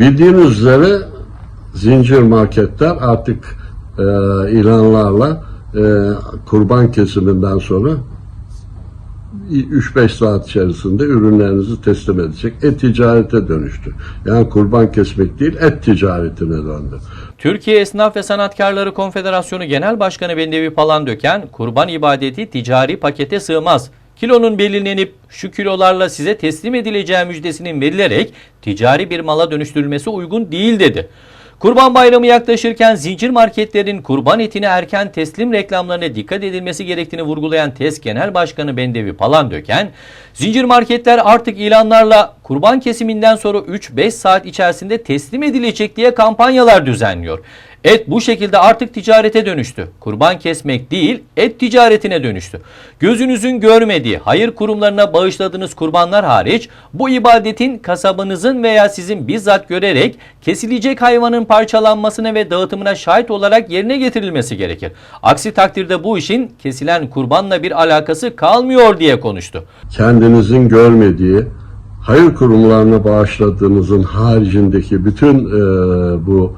Bildiğiniz üzere zincir marketler artık e, ilanlarla e, kurban kesiminden sonra 3-5 saat içerisinde ürünlerinizi teslim edecek. E-ticarete dönüştü. Yani kurban kesmek değil, et ticaretine döndü. Türkiye Esnaf ve Sanatkarları Konfederasyonu Genel Başkanı Bendevi Palandöken, kurban ibadeti ticari pakete sığmaz. Kilonun belirlenip şu kilolarla size teslim edileceği müjdesinin verilerek ticari bir mala dönüştürülmesi uygun değil dedi. Kurban Bayramı yaklaşırken zincir marketlerin kurban etini erken teslim reklamlarına dikkat edilmesi gerektiğini vurgulayan TES Genel Başkanı Bendevi Palandöken, zincir marketler artık ilanlarla kurban kesiminden sonra 3-5 saat içerisinde teslim edilecek diye kampanyalar düzenliyor. Et bu şekilde artık ticarete dönüştü. Kurban kesmek değil, et ticaretine dönüştü. Gözünüzün görmediği, hayır kurumlarına bağışladığınız kurbanlar hariç bu ibadetin kasabınızın veya sizin bizzat görerek kesilecek hayvanın parçalanmasına ve dağıtımına şahit olarak yerine getirilmesi gerekir. Aksi takdirde bu işin kesilen kurbanla bir alakası kalmıyor diye konuştu. kendinizin görmediği, hayır kurumlarına bağışladığınızın haricindeki bütün e, bu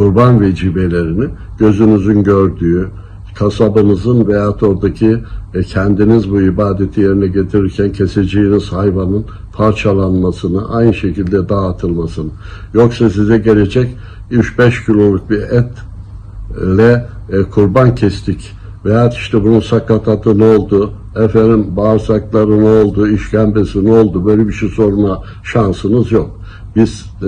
kurban vecibelerini gözünüzün gördüğü, kasabınızın veyahut oradaki e, kendiniz bu ibadeti yerine getirirken keseceğiniz hayvanın parçalanmasını, aynı şekilde dağıtılmasını. Yoksa size gelecek 3-5 kiloluk bir etle e, kurban kestik veya işte bunun sakatatı ne oldu, efendim bağırsakları ne oldu, işkembesi ne oldu böyle bir şey sorma şansınız yok. Biz e,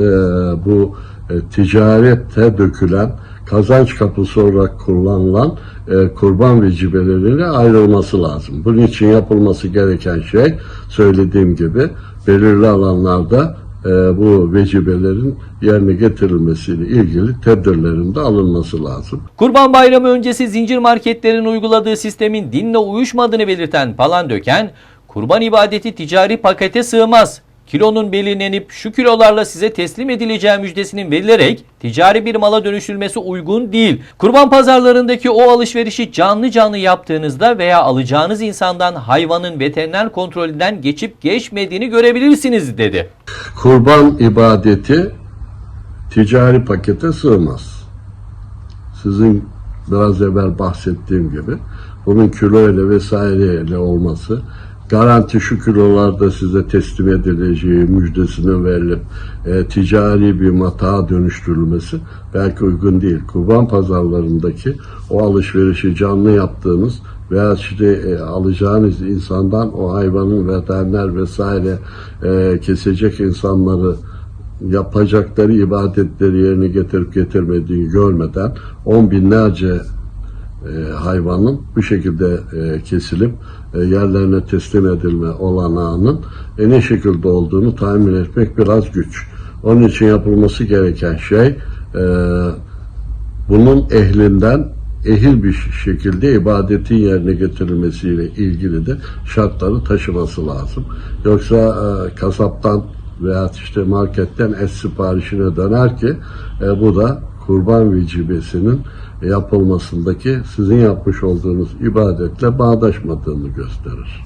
bu e, ticarette dökülen kazanç kapısı olarak kullanılan e, kurban vecibelerine ayrılması lazım. Bunun için yapılması gereken şey söylediğim gibi belirli alanlarda e, bu vecibelerin yerine getirilmesiyle ilgili tedbirlerin de alınması lazım. Kurban Bayramı öncesi zincir marketlerin uyguladığı sistemin dinle uyuşmadığını belirten Palandöken, kurban ibadeti ticari pakete sığmaz. Kilonun belirlenip şu kilolarla size teslim edileceği müjdesinin verilerek ticari bir mala dönüştürülmesi uygun değil. Kurban pazarlarındaki o alışverişi canlı canlı yaptığınızda veya alacağınız insandan hayvanın veteriner kontrolünden geçip geçmediğini görebilirsiniz dedi. Kurban ibadeti ticari pakete sığmaz. Sizin biraz evvel bahsettiğim gibi bunun kilo ile vesaireyle olması garanti şu kilolarda size teslim edileceği müjdesini verilip e, ticari bir matağa dönüştürülmesi belki uygun değil. Kurban pazarlarındaki o alışverişi canlı yaptığınız veya işte e, alacağınız insandan o hayvanın veteriner vesaire e, kesecek insanları yapacakları ibadetleri yerine getirip getirmediğini görmeden on binlerce e, hayvanın bu şekilde e, kesilip e, yerlerine teslim edilme olanağının e, ne şekilde olduğunu tahmin etmek biraz güç. Onun için yapılması gereken şey e, bunun ehlinden ehil bir şekilde ibadetin yerine getirilmesiyle ilgili de şartları taşıması lazım. Yoksa e, kasaptan veya işte marketten et siparişine döner ki e, bu da kurban vecibesinin yapılmasındaki sizin yapmış olduğunuz ibadetle bağdaşmadığını gösterir.